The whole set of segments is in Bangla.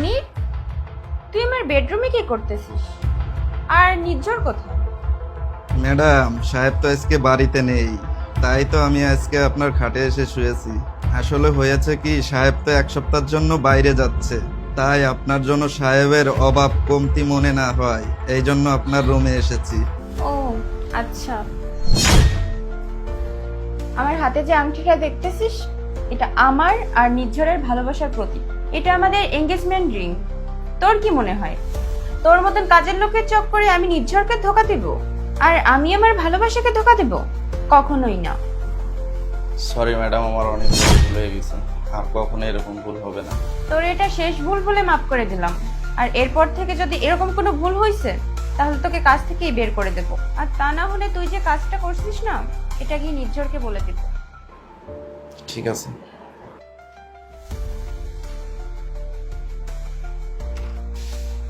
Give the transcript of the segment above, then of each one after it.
মনির তুই আমার বেডরুমে কি করতেছিস? আর নির্ঝর কোথায়? ম্যাডাম সাহেব তো আজকে বাড়িতে নেই তাই তো আমি আজকে আপনার খাটে এসে শুয়েছি। আসলে হয়েছে কি সাহেব তো এক সপ্তাহের জন্য বাইরে যাচ্ছে তাই আপনার জন্য সাহেবের অভাব কমতি মনে না হয় এই জন্য আপনার রুমে এসেছি। ও আচ্ছা। আমার হাতে যে আংটিটা দেখতেছিস এটা আমার আর নির্ঝরের ভালোবাসার প্রতীক। এটা আমাদের এঙ্গেজমেন্ট রিং তোর কি মনে হয়? তোর মতন কাজের লোকের চক্করে আমি নির্ঝরকে ধোকা দেব? আর আমি আমার ভালোবাসাকে ধোকা দেব? কখনোই না। সরি ম্যাডাম আমার অনেক ভুল হয়ে গেছে। আর কখনো এরকম ভুল হবে না। তোর এটা শেষ ভুল বলে মাফ করে দিলাম। আর এরপর থেকে যদি এরকম কোনো ভুল হয়েছে তাহলে তোকে কাজ থেকেই বের করে দেব। আর তা না হলে তুই যে কাজটা করছিস না এটা গিয়ে নির্ঝরকে বলে দেব। ঠিক আছে।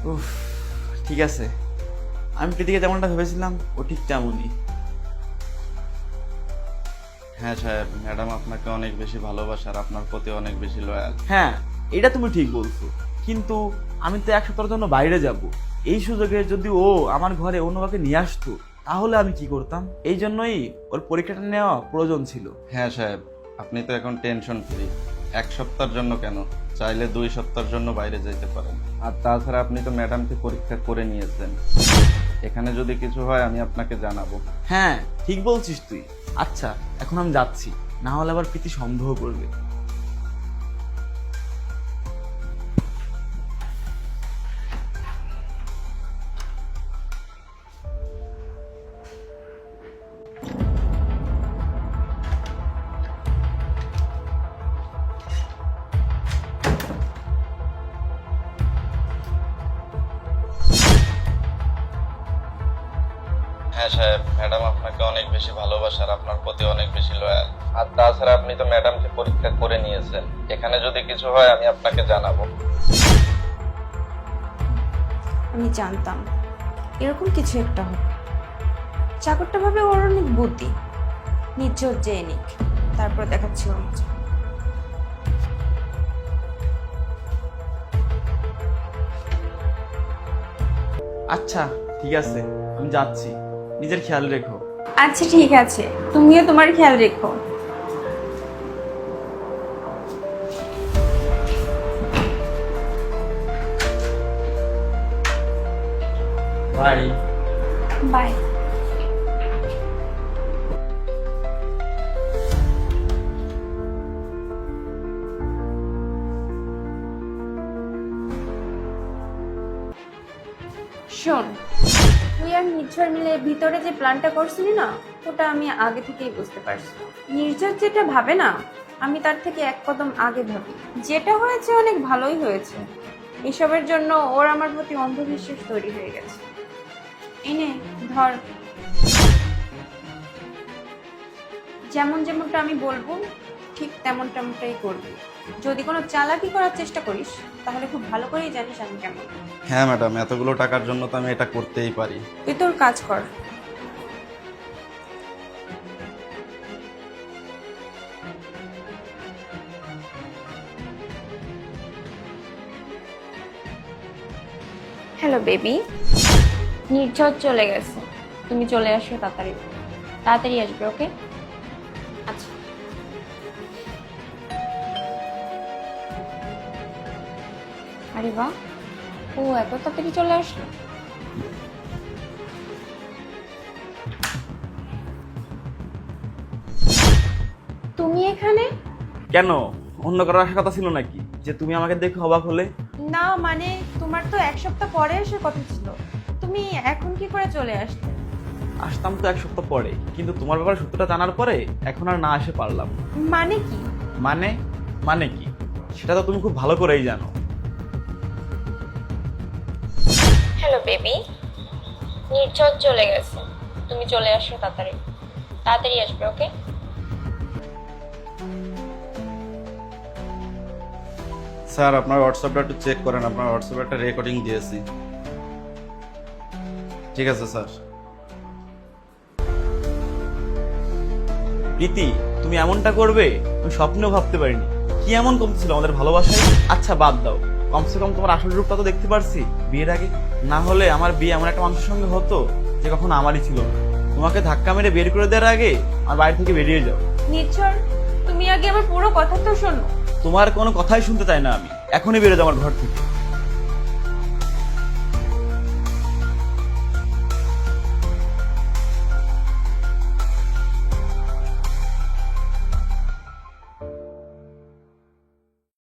উফ ঠিক আছে। আমি প্রীতিকে যেমনটা ভেবেছিলাম ও ঠিক তেমনই। হ্যাঁ সাহেব ম্যাডাম আপনাকে অনেক বেশি ভালোবাসার আপনার প্রতি অনেক বেশি লয়াল হ্যাঁ এটা তুমি ঠিক বলছো। কিন্তু আমি তো এক সপ্তাহের জন্য বাইরে যাব। এই সুযোগে যদি ও আমার ঘরে অন্য কাউকে নিয়ে আসতো তাহলে আমি কি করতাম? এই জন্যই ওর পরীক্ষাটা নেওয়া প্রয়োজন ছিল। হ্যাঁ সাহেব আপনি তো এখন টেনশন ফ্রি এক সপ্তাহের জন্য কেন? চাইলে দুই সপ্তাহের জন্য বাইরে যেতে পারেন। আর তাছাড়া আপনি তো ম্যাডামকে পরীক্ষা করে নিয়েছেন। এখানে যদি কিছু হয়, আমি আপনাকে জানাব। হ্যাঁ ঠিক বলছিস তুই। আচ্ছা এখন আমি যাচ্ছি। না হলে আবার প্রীতি সন্দেহ করবে। সাহেব ম্যাডাম আপনাকে অনেক বেশি ভালোবাসে আর আপনার প্রতি অনেক বেশি লয়াল আর তাছাড়া আপনি তো ম্যাডামকে পরীক্ষা করে নিয়েছেন। এখানে যদি কিছু হয় আমি আপনাকে জানাব। আমি জানতাম। এরকম কিছু একটা হবে চাকরটা ভাবে ওর অনেক বুদ্ধি। নির্ঝর চেয়ে নিক তারপর দেখাচ্ছি ওর মজা আচ্ছা ঠিক আছে আমি যাচ্ছি। নিজের খেয়াল রেখো। আচ্ছা ঠিক আছে। তুমিও তোমার খেয়াল রেখো। বাই বাই শোন তুই আর নির্ঝর মিলে ভিতরে যে প্ল্যানটা করছিলি না, ওটা আমি আগে থেকেই বুঝতে পারছি। নির্ঝর যেটা ভাবে না, আমি তার থেকে এক কদম আগে ভাবি। যেটা হয়েছে অনেক ভালোই হয়েছে। এসবের জন্য ওর আমার প্রতি অন্ধবিশ্বাস তৈরি হয়ে গেছে। এনে ধর। যেমন যেমনটা আমি বলব ঠিক তেমন তেমনটাই করবি। যদি কোনো চালাকি করার চেষ্টা করিস তাহলে খুব ভালো করেই জানিস আমি কেমন। হ্যাঁ ম্যাডাম এতগুলো টাকার জন্য তো আমি এটা করতেই পারি। তুই তোর কাজ কর। হ্যালো বেবি নির্ঝর চলে গেছে। তুমি চলে আসো তাড়াতাড়ি। তাড়াতাড়ি আসবে ওকে আরে বাহ। ও এত তাড়াতাড়ি চলে আসলো? তুমি এখানে? কেন? অন্য কারও আসার কথা ছিল নাকি? যে তুমি আমাকে দেখে অবাক হলে? না মানে তোমার তো এক সপ্তাহ পরে আসার কথা ছিল। তুমি এখন কি করে চলে আসলে? আসতাম তো এক সপ্তাহ পরে কিন্তু তোমার ব্যাপারে সত্যটা জানার পরে এখন আর না আসে পারলাম। মানে কি? মানে? মানে কি? সেটা তো তুমি খুব ভালো করেই জানো। Hello baby. নির্ঝর চলে গেছে। তুমি চলে আসো তাড়াতাড়ি। তাড়াতাড়ি আসবে ওকে? স্যার আপনার হোয়াটসঅ্যাপটা একটু চেক করেন। আপনার হোয়াটসঅ্যাপে একটা রেকর্ডিং দিয়েছি। ঠিক আছে স্যার। প্রীতি তুমি এমনটা করবে? আমি স্বপ্নেও ভাবতে পারিনি। কি এমন কমতে ছিল আমাদের ভালোবাসায়? আচ্ছা বাদ দাও। কমসে কম তোমার আসল রূপটা তো দেখতে পারছি। বিয়ের আগে না হলে আমার বিয়ে এমন একটা মানুষের সঙ্গে হতো যে কখনো আমারই ছিল না। তোমাকে ধাক্কা মেরে বের করে দেওয়ার আগে আমার বাড়ি থেকে বেরিয়ে যাও। নির্ঝর তুমি আগে আমার পুরো কথা তো শোনো। তোমার কোনো কথাই শুনতে চাই না আমি। এখনই বেরো আমার ঘর থেকে।